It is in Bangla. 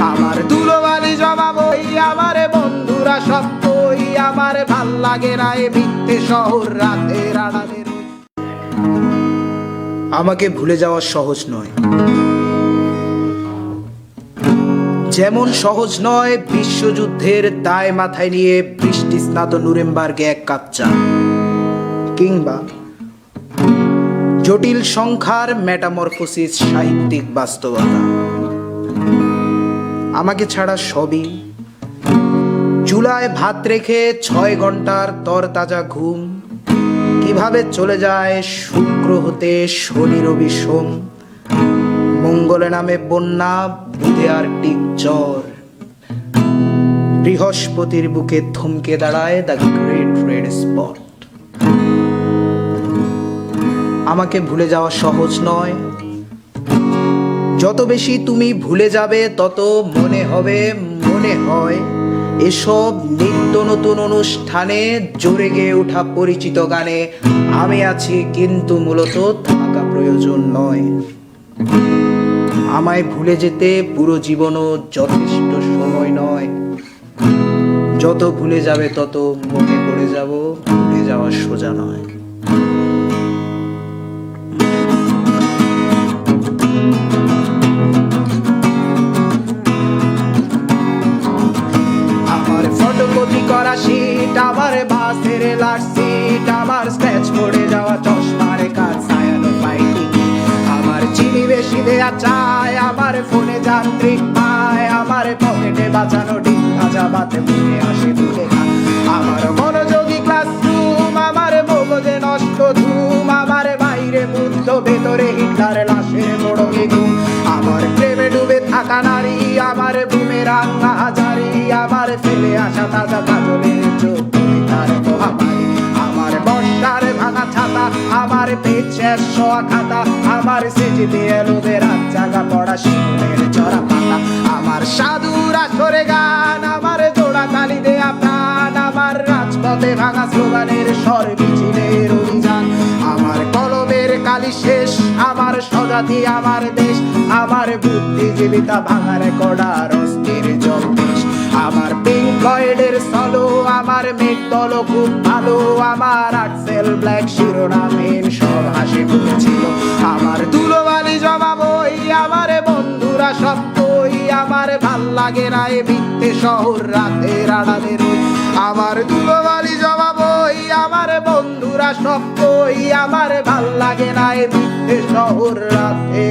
আমার দুলোবালি জমাবই আমার বন্ধুরা সব কই আমার ভালো লাগে না এ মিথ্যে শহর আড়ালে। আমাকে ভুলে যাওয়া সহজ নয়। যেমন সহজ নয়, বিশ্বযুদ্ধের দায় মাথায় নিয়ে বৃষ্টি স্নাত নুরেমবার্গে এক কাপ চা। কিংবা জটিল সংখ্যার মেটামরফোসিস সাহিত্যিক বাস্তবতা। আমাকে ছাড়া সবই। চুলায় ভাত রেখে ছয় ঘণ্টার তরতাজা ঘুম। কীভাবে চলে যায় শুক্র হতে শনি রবি সোম। মঙ্গলে নামে বন্যা, বুধে আর টিক জ্বর। বৃহস্পতির বুকে থমকে দাঁড়ায় দ্য গ্রেট রেড স্পট আমাকে ভুলে যাওয়া সহজ নয়। যত বেশি তুমি ভুলে যাবে, তত মনে হবে, মনে হয়। এসব নিত্য নতুন অনুষ্ঠানে জোরে গেয়ে ওঠা পরিচিত গানে আমি আছি কিন্তু মূলত থাকা প্রয়োজন নয়। আমায় ভুলে যেতে পুরো জীবনও যথেষ্ট সময় নয়। যত ভুলে যাবে, তত মনে পড়ে যাব, ভুলে যাওয়া সোজা নয়। করা শীট আমার বাসের লাট আমার স্ক্র্যাচ পড়ে যাওয়া চশমার কাজ আমার চিনি বেশি দেয়া চায় আমার ফোনে যান্ত্রিক পায়, আমার পকেটে বাঁচানো ডিম ভাজা বাতে মুখে আসে খান আমার মনোযোগী ক্লাসরুম আমার মগজে নষ্ট ধুম, আমার বাইরে মুগ্ধ ভেতরে হিটলার নারী আমার বুমেরাং হাজারি, আমার ফেলে আসা তাজা কাজলের তার মহামারী আমার বর্ষার ভাঙা ছাতা, আমার পেট শোয়া খাতা, আমার সেজে দিয়ে লোদের জাগা পড়া শিশুদের চড়া পাতা। আমার সাধুর আসরে গান, আমার জোড়া তালি দেয়া প্রাণ, আমার রাজপথে ভাঙা স্লোগানের স্বর মিছিলের অভিযান আমার কলমের কালি শেষ আমার আমার দেশ, আমার বুদ্ধিজীবিতা, ভাঙার কড়ার অস্থির জলদেশ। আমার পিঙ্ক ফ্লয়েডের সলো আমার মেঘ দল খুব ভালো, আমার আটসেল ব্ল্যাক শিরোনামহীন সব হাসি ফুটেছিল। আমার দুলোবালি জমাবই আমার বন্ধুরা সব কই আমার ভালো লাগে না এ মিথ্যে শহর রাতের আড়ালে রই। আমার দুলোবালি জমাবই আমার বন্ধুরা শক্ত আমার ভালো লাগে না এ শহর রই